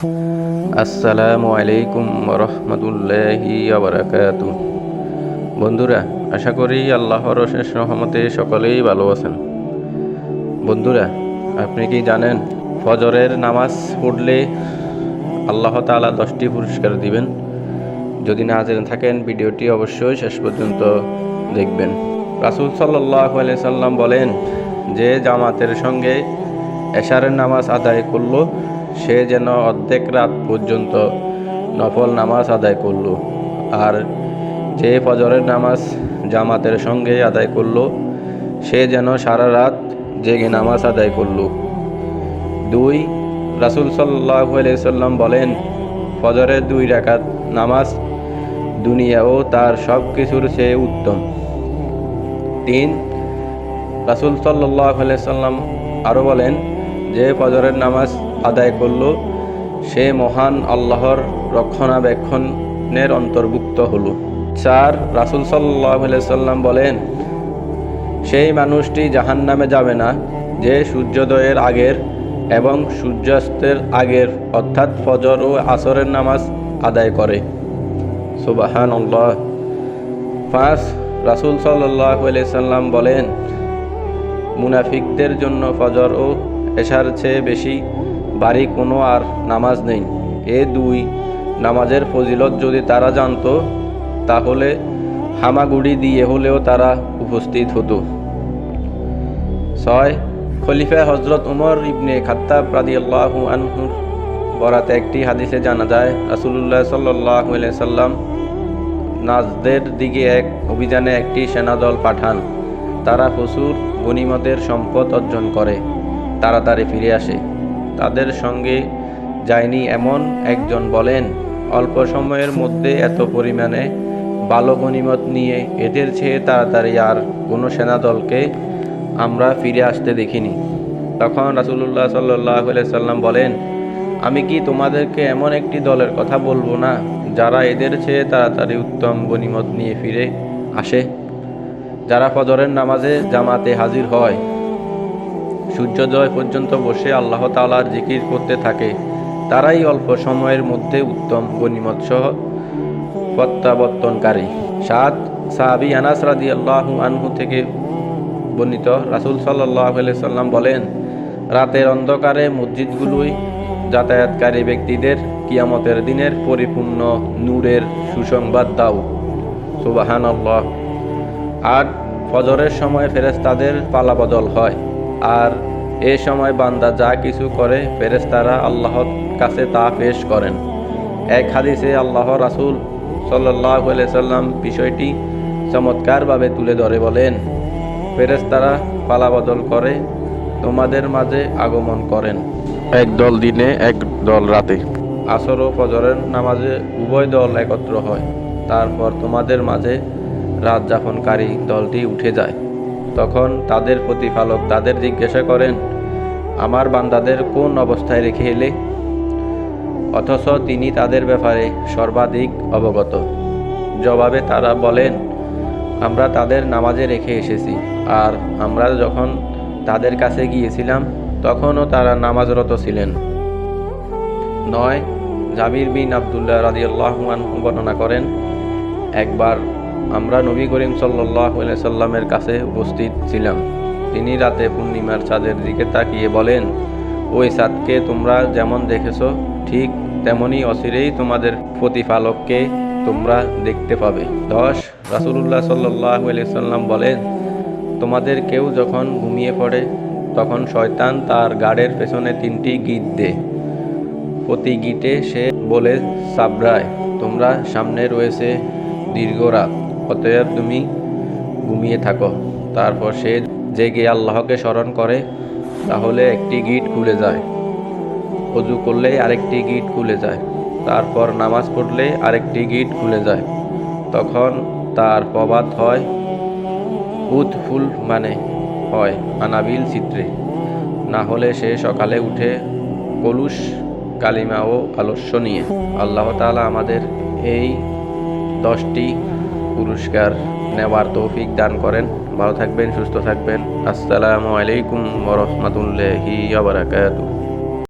আসসালামু আলাইকুম রহমতুল্লাহি আবরাকাতু বন্ধুরা, আশা করি আল্লাহর অশেষ রহমতে সকলেই ভালো আছেন। বন্ধুরা, আপনি কি জানেন, ফজরের নামাজ পড়লে আল্লাহ তাআলা দশটি পুরস্কার দিবেন। যদি না জেনে থাকেন, ভিডিওটি অবশ্যই শেষ পর্যন্ত দেখবেন। রাসুল সাল্লাহ সাল্লাম বলেন, যে জামাতের সঙ্গে এশারের নামাজ আদায় করল সে যেন অর্ধেক রাত পর্যন্ত নফল নামাজ আদায় করল আর যে ফজরের নামাজ জামাতের সঙ্গে আদায় করল, সে যেন সারা রাত জেগে নামাজ আদায় করল। দুই, রাসুল সাল্লাহ সাল্লাম বলেন ফজরের দুই রাকাত নামাজ দুনিয়া ও তার সব কিছুর চেয়ে উত্তম। তিন, রাসুল সাল্লাহ সাল্লাম আরও বলেন যে ফজরের নামাজ আদায় করল, সে মহান আল্লাহর রক্ষণাবেক্ষণের অন্তর্ভুক্ত হলো। চার, রাসুল সাল্লাহ সাল্লাম বলেন, সেই মানুষটি জাহান নামে যাবে না, যে সূর্যোদয়ের আগের এবং সূর্যাস্তের আগের, অর্থাৎ ফজর ও আসরের নামাজ আদায় করে। সুবাহান আল্লাহ পাঁচ, রাসুল সাল্লাহ সাল্লাম বলেন, মুনাফিকদের জন্য ফজর ও এশার চেয়ে বেশি বাড়ি কোনো আর নামাজ নেই। এ দুই নামাজের ফজিলত যদি তারা জানতো, তাহলে হামাগুড়ি দিয়ে হলেও তারা উপস্থিত হতো। ছয়, খলিফা হজরত উমর ইবনে খাত্তাব রাদিয়াল্লাহু আনহুর বরাতে একটি হাদিসে জানা যায়, রাসুলুল্লাহ সাল্লাহ সাল্লাম নাজদের দিকে এক অভিযানে একটি সেনাদল পাঠান। তারা প্রচুর গণিমতের সম্পদ অর্জন করে। তাড়াতাড়ি ফিরে আসে। তাদের সঙ্গে যায়নি এমন একজন বলেন, অল্প সময়ের মধ্যে এত পরিমাণে ভালো গণিমত নিয়ে এদের চেয়ে তাড়াতাড়ি আর কোনো সেনাদলকে আমরা ফিরে আসতে দেখিনি। তখন রাসুলুল্লাহ সাল্লাহ সাল্লাম বলেন, আমি কি তোমাদেরকে এমন একটি দলের কথা বলব না, যারা এদের চেয়ে তাড়াতাড়ি উত্তম গণিমত নিয়ে ফিরে আসে? যারা ফজরের নামাজে জামাতে হাজির হয় সূর্যোদয় পর্যন্ত বসে আল্লাহ তালার জিকির করতে থাকে। তারাই অল্প সময়ের মধ্যে উত্তম গণিমত সহ প্রত্যাবর্তনকারী। সাত সাহাবি আনাস রাদি আল্লাহ আনহু থেকে বর্ণিত রাসুল সাল্লাহ সাল্লাম বলেন, রাতের অন্ধকারে মসজিদগুলোই যাতায়াতকারী ব্যক্তিদের কিয়ামতের দিনের পরিপূর্ণ নূরের সুসংবাদ দাও। সুবাহান আল্লাহ আর ফজরের সময় ফেরেস্তাদের পালাবদল হয়। আর এ সময় বান্দা যা কিছু করে ফেরেস্তারা আল্লাহর কাছে তা পেশ করেন। এক হাদিসে আল্লাহ রাসুল সাল্লাহ সাল্লাম বিষয়টি চমৎকারভাবে তুলে ধরে বলেন ফেরেস্তারা পালাবদল করে তোমাদের মাঝে আগমন করেন। এক দল দিনে এক দল রাতে। আসর ও ফজরের নামাজে উভয় দল একত্র হয়। তারপর তোমাদের মাঝে রাত যাপনকারী দলটি উঠে যায়। তখন তাদের প্রতিপালক তাদের জিজ্ঞাসা করেন, আমার বান্দাদের কোন অবস্থায় রেখে এলে? অথচ তিনি তাদের ব্যাপারে সর্বাধিক অবগত। জবাবে তারা বলেন, আমরা তাদের নামাজে রেখে এসেছি, আর আমরা যখন তাদের কাছে গিয়েছিলাম, তখনও তারা নামাজরত ছিলেন। নয়, জাবির বিন আবদুল্লাহ রাজিউল্লাহমান বর্ণনা করেন, একবার আমরা নবী করিম সাল্লাহ সাল্লামের কাছে উপস্থিত ছিলাম। তিনি রাতে পূর্ণিমার চাঁদের দিকে তাকিয়ে বলেন, ওই চাঁদকে তোমরা যেমন দেখেছ, ঠিক তেমনই অচিরেই তোমাদের প্রতিপালককে তোমরা দেখতে পাবে। দশ, রাসুলুল্লাহ সাল্লাহ সাল্লাম বলেন, তোমাদের কেউ যখন ঘুমিয়ে পড়ে, তখন শয়তান তার গাড়ের পেছনে তিনটি গীত দে। প্রতি গীতে সে বলে, সাবরায়, তোমরা সামনে রয়েছে দীর্ঘ রাত। অতএব তুমি ঘুমিয়ে থাকো। তারপর সে জেগে আল্লাহকে স্মরণ করে, তাহলে একটি গিট খুলে যায়। অজু করলেই আরেকটি গিট খুলে যায়। তারপর নামাজ পড়লে আরেকটি গিট খুলে যায়। তখন তার প্রবাদ হয় উৎফুল মানে হয়, আনাবিল চিত্রে না হলে সে সকালে উঠে কলুষ, কালিমা ও আলস্য নিয়ে। আল্লাহ তালা আমাদের এই দশটি পুরস্কার নেওয়ার তৌফিক দান করেন। ভালো থাকবেন সুস্থ থাকবেন। আসসালামু আলাইকুম ওরহমতুল্লাহি আবরাকাতুহ